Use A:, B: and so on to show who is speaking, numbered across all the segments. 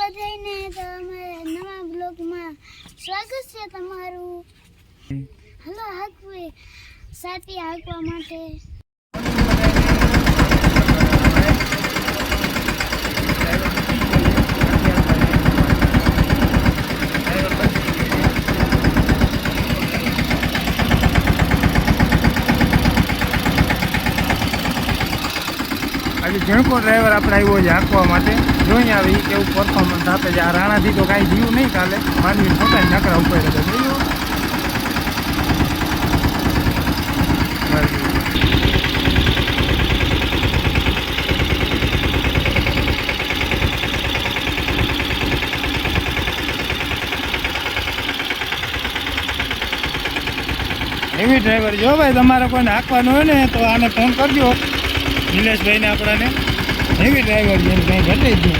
A: બધાને તો અમારા નવા બ્લોગમાં સ્વાગત છે તમારું. હલો હાકવે સાથી હાંકવા માટે
B: આજે ઝીણકો ડ્રાઈવર આપણે આવ્યો છે હાંકવા માટે. જોઈ આવી કેવું પરફોર્મન્સ આપે છે. આ રાણાથી તો કાંઈ જીવ નહીં કાલે. માનવી મોટા નકરા ઉપર જોયું એવી ડ્રાઈવર જો ભાઈ તમારે કોઈને હાંકવાનું હોય ને, તો આને ફોન કરજો. નિલેશભાઈને આપણાને એવી ડ્રાઈવર છે કંઈ ઘટે જ નહીં.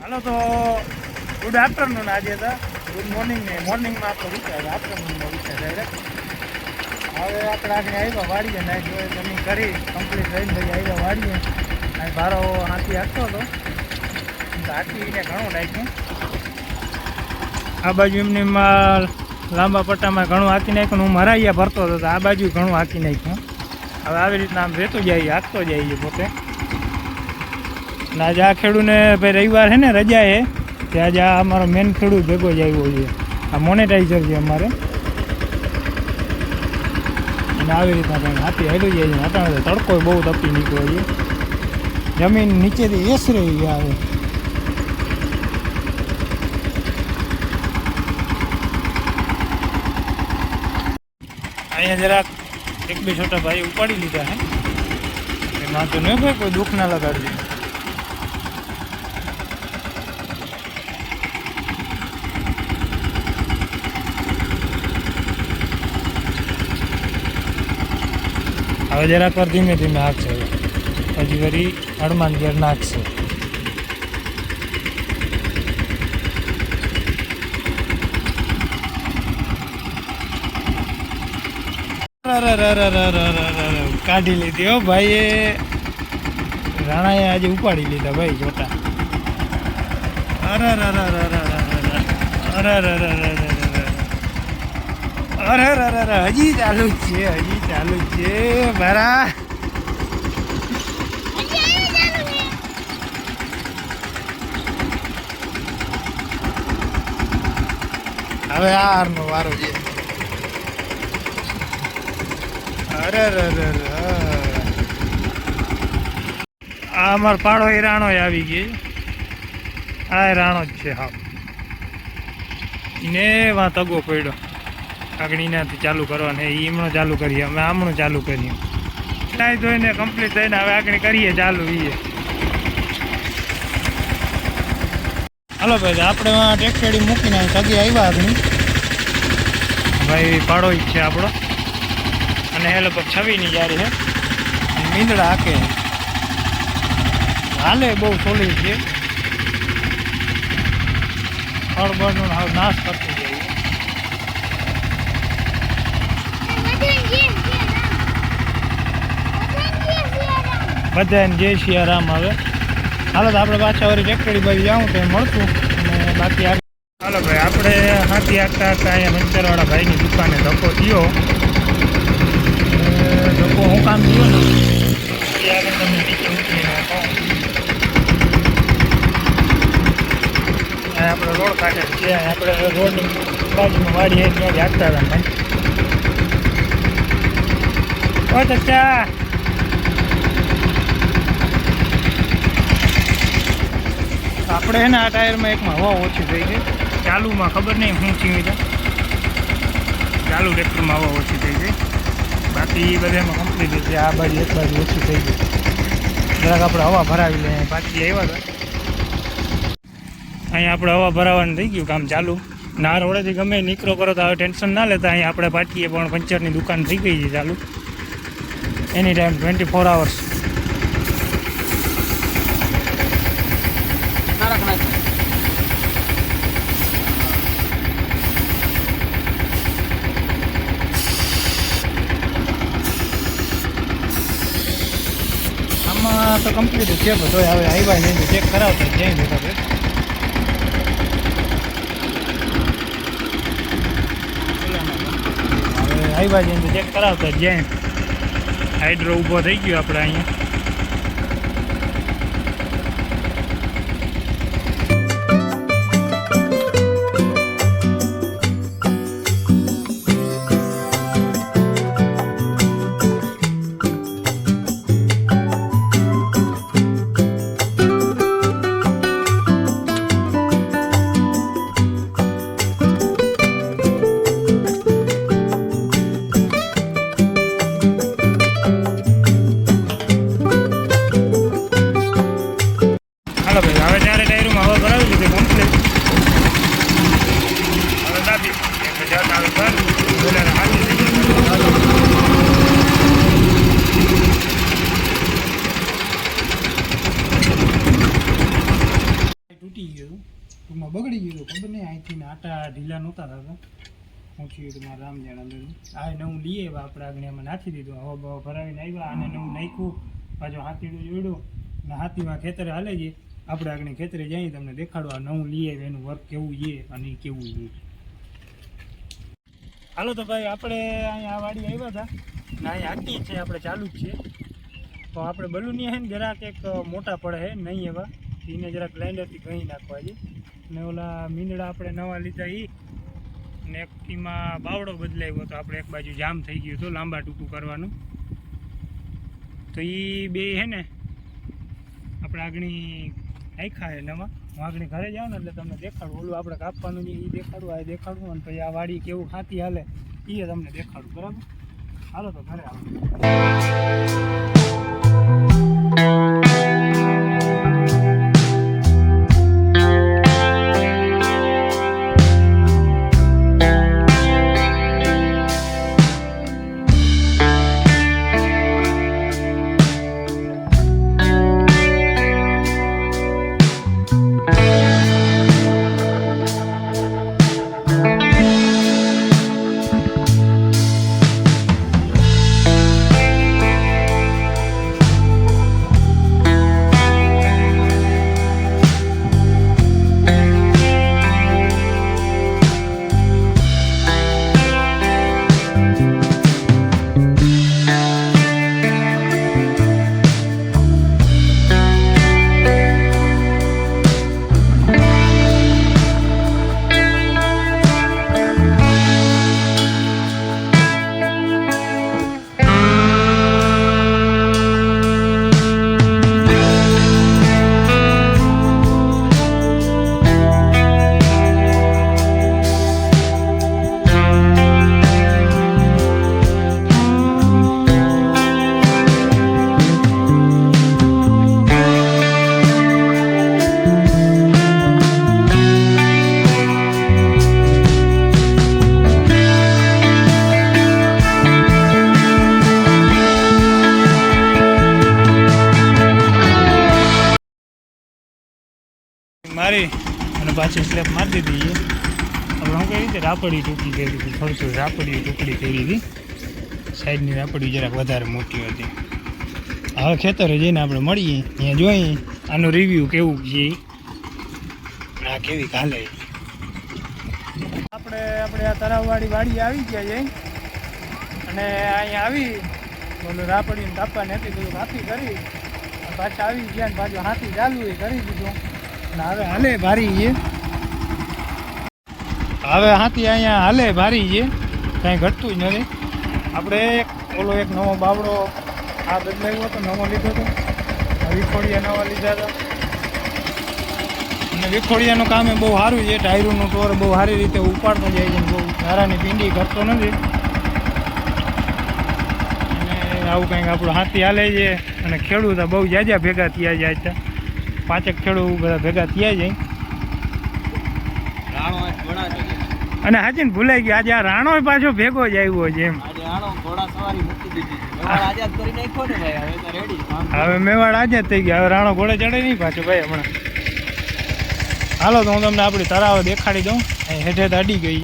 B: હાલો તો ગુડ આફ્ટરનૂન આજે હતા ગુડ મોર્નિંગ ને મોર્નિંગમાં આપણો વિચાર આફ્ટરનૂનનો વિચાર ડાયરેક્ટ હવે આપણે આગળ આવ્યા વાડીએ નાઈ જોઈએ જમીન કરી કમ્પ્લીટ થઈને ભાઈ આવ્યા વાડીએ. અને ભારો હાથી હાંકતો હતો. હાથીને ઘણું નાખ્યું. આ બાજુ એમની માલ લાંબા પટ્ટામાં ઘણું હાંકી નાખ્યું હું મરાઈયા ભરતો હતો આ બાજુ ઘણું હાંકી નાખ્યું હવે આવી રીતના આમ રહેતું જાય, હાંકતો જાય છે પોતે. અને આજે આ ખેડૂને ભાઈ રવિવાર છે ને, રજા છે તે આજે આ અમારો મેન ખેડૂત ભેગો જ આવ્યો છે. આ મોનેટાઈઝર છે અમારે. અને આવી રીતના કંઈ હાથી હેલું જાય છે. તડકો બહુ તપી નીકળ્યો છે. જમીન નીચેથી એસ રહી આવે. અહીંયા જરાક એક બે છોટા ભાઈ ઉપાડી લીધા હે. એમાં તો નહીં ભાઈ, કોઈ દુઃખ ના લગાડજે. હવે જરાક વાર ધીમે ધીમે હાકશે હજી વળી હનુમાન ઘેર નાખશે. કાઢી લીધી હો ભાઈ એ રાણાએ આજે ઉપાડી લીધા ભાઈ જોતા અરે અરે અરે અરે અરે હજી ચાલુ છે હજી ચાલુ છે મારા હવે આ વારો છે અમાર પાડો એ રાણો આવી ગઈ. આ રાણો જ છે હા ને વા તગો પડ્યો. આગળ એનાથી ચાલુ કરવાનો. એ એમણો ચાલુ કરીએ. અમે આમણું ચાલુ કરીએ. નાઈ ધોઈને કમ્પ્લીટ થઈને હવે આગળ કરીએ ચાલુ એ હાલો ભાઈ આપણે ટેક્સેડી મૂકીને તગી આવ્યા આગળ. ભાઈ પાડો જ છે આપણો. અને એ લગભગ છવ્વીની જારી છે. મીંદડા હાકે. હાલે બહુ સોલી છે. ફળબળનો હવે નાશ કરતું જાય
A: બધાને જય
B: સિયારામ આવે હાલો તો આપણે પાછા વળી ટેકડી બાજુ જાઉં તો મળતું અને બાકી હાલો ભાઈ, આપણે હાથી આગતા હતા અહીંયા મંચરવાળા ભાઈની દુકાને ધક્કો થયો. ધક્કો હું કામ થયો ને એ આગળ તમે આપણે રોડ કાઢે છે આપણે રોડ બાજુમાં વાડી છે ત્યાં હાંકતા હતા ભાઈ ઓ ચચ્ચા આપણે એના ટાયરમાં એકમાં હવા ઓછી થઈ ગઈ. ચાલુમાં ખબર નહીં શું થયું ચાલુ ટ્રેક્ટરમાં હવા ઓછી થઈ ગઈ. બાકી બધામાં કમ્પ્લીટ એટલે આ બાજુ, એક બાજુ ઓછી થઈ ગયું જરાક આપણે હવા ભરાવી લઈએ. પાછી આવ્યા હતા અહીંયા આપણે હવા ભરાવાનું થઈ ગયું, કામ ચાલુ. ના રોડેથી ગમે એ નીકળો કરો તો હવે ટેન્શન ના લેતા અહીંયા આપણે પાટીએ પણ પંચરની દુકાન થઈ ગઈ છે ચાલુ. Any time twenty four hours તો કમ્પ્લીટ છે બધો હવે આવ્યા નહીં ચેક કરાવતો ક્યાંય બેઠા છે હવે આવ્યા જઈને ચેક કરાવતા જ્યાં. હાઇડ્રો ઊભો થઈ ગયો આપણે અહીંયા. હતું. ખબર નહીં અહીંથી ને આટા ઢીલા નહોતા થતા. ઊંચી હતું મારા રામ જાણ અંદરનું. આ નવું લઈએ આપણે આગળ એમાં નાખી દીધું. હવા બવા ભરાવીને આવ્યા, આને નવું નાખ્યું. પાછું હાથીડું જોડ્યું. અને હાથીમાં ખેતરે હાલે જઈએ આપણે આગળ ખેતરે જઈએ, તમને દેખાડો. આ નવું લઈએ, એનું વર્ક કેવું છે અને કેવું છે. હાલો તો ભાઈ, આપણે અહીંયા આ વાડી આવ્યા હતા. ને અહીંયા હાકી છે, આપણે ચાલુ જ છે. તો આપણે બલૂની હે ને જરાક એક મોટા પડે છે, નહીં એવા. એને જરાક ગ્લાઇન્ડરથી ગણી નાખવા છે. ને ઓલા મીંદડા આપણે નવા લીધા એ ને એમાં બાવડો બદલાવ્યો હતો આપણે એક બાજુ જામ થઈ ગયું હતું લાંબા ટૂંકું કરવાનું. તો એ બે હે ને, આપણે આગણી નાખ્યા છે નવા. હું આગળ ઘરે જાઉં ને એટલે તમને દેખાડું. ઓલું આપણે કાપવાનું છે એ દેખાડું, આ દેખાડું અને પછી આ વાડી કેવું ખાતી હાલે એ તમને દેખાડું. બરાબર? હાલો તો ઘરે આવો. મારી અને પાછી સ્લેપ મારી દીધી આપણે હું કઈ રીતે રાપડી ટૂંકી કરી હતી? થોડી રાપડી ટુકડી કરી હતી. સાઈડની રાપડી જરાક વધારે મોટી હતી. હવે ખેતરે જઈને આપણે મળીએ, ત્યાં જોઈએ આનું રિવ્યૂ કેવું છે. આ કેવી કાલે આપણે આપણે આ તરાવવાળી વાડી આવી ગયા છે. અને અહીંયા આવી બોલું રાપડીને કાપવાની હતી બધું કાપી કરી પાછા આવી ગયા ને પાછું હાથી ચાલુ એ કરી દીધું. હવે હાલે ભારી છે. હવે હાથી અહીંયા હાલે ભારી છે. કાંઈ ઘટતું જ નથી. આપણે એક, ઓલો એક નવો બાવડો આ બદલાવ્યો હતો, નવો લીધો હતો. વિખોડિયા નવા લીધા હતા. અને વિખોડિયાનું કામ એ બહુ સારું છે. ટાયરોનું ટોર બહુ સારી રીતે ઉપાડતો જાય છે બહુ ધારાની પીંડી કરતો નથી. અને આવું કંઈક આપણું હાથી હાલે છે. અને ખેડૂત બહુ જાજા ભેગા થયા જાય છે. પાંચેક ખેડૂત બધા ભેગા થયા જાય અને હાજી ને ભૂલાઈ ગયો. આજે આ રાણો પાછો ભેગો જ આવ્યો છે એમ.
C: હવે
B: મેવાડ આજે થઈ ગયા. હવે રાણો ઘોડે ચડે નહીં પાછો ભાઈ હમણાં. હાલો તો હું તમને આપણી તરાવ દેખાડી દઉં. હેઠે દાડી ગઈ.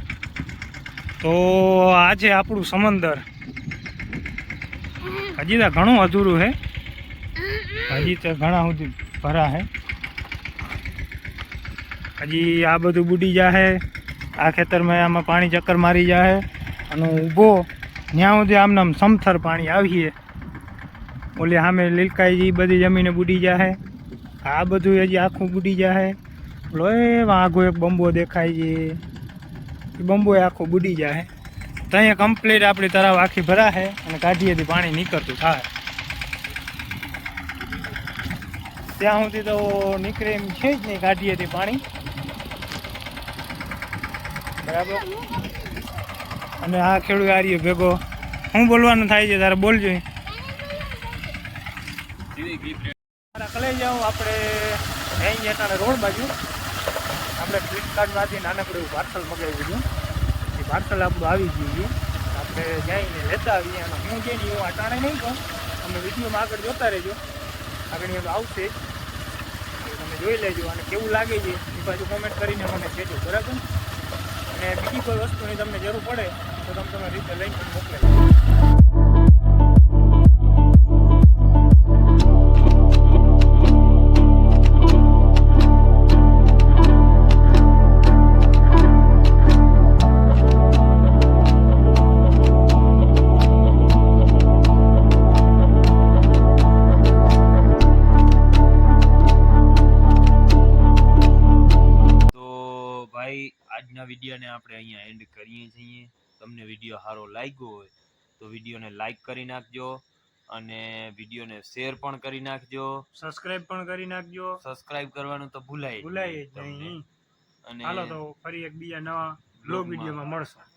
B: તો આ છે આપણું સમંદર. હજી તો ઘણું અધૂરું છે. હજી તો ઘણા સુધી ભરા હે. હજી આ બધું બુડી જાહે. આ ખેતરમાં આમાં પાણી ચક્કર મારી જાહે. અને ઊભો ત્યાં સુધી આમને આમ સમથર પાણી આવીએ. ઓલી સામે લીલકાઈ બધી જમીને બુડી જાહે. આ બધું હજી આખું બુડી જાહે. ઓલો એ આગો એક બંબો દેખાય છે. એ બંબો આખો બુડી જાહે. તો અહીંયા કમ્પ્લીટ આપણી તરાવ આખી ભરાશે અને કાઢીએથી પાણી નીકળતું થાય. ત્યાં સુધી તો નીકળે એમ છે જ નહીં કાઢીએથી પાણી. બરાબર? અને આ ખેડૂત આર્યો ભેગો. શું બોલવાનું થાય છે, તારે બોલજો કલાઈ જાઓ આપણે અહીં અટાણે રોડ બાજુ. આપણે ફ્લિપકાર્ટમાંથી નાનકડું પાર્સલ મગાવ્યું હતું. એ પાર્સલ આપણું આવી ગયું આપણે જઈને લેતા આવીએ અને હું જઈને હું અટાણે નહીં કહું તમે વિડીયોમાં આગળ જોતા રહેજો. આગળ એમ આવશે. તમે જોઈ લેજો અને કેવું લાગે છે, એ બાજુ કોમેન્ટ કરીને મને કહેજો, બરાબર? અને બીજી કોઈ વસ્તુની તમને જરૂર પડે તો તમે તમે રીતે લઈને પણ
C: આજના વિડીયોને આપણે અહીંયા એન્ડ કરીએ છીએ. તમને વીડિયો સારો લાગ્યો હોય તો વિડીયોને લાઈક કરી નાખજો અને વિડીયોને શેર પણ કરી નાખજો.
B: સબસ્ક્રાઇબ પણ કરી નાખજો.
C: સબસ્ક્રાઇબ કરવાનું તો ભૂલાય
B: ભૂલાય જ નહીં.
C: અને
B: હાલો તો ફરી એક બીજા નવા બ્લોગ વિડીયોમાં મળશું.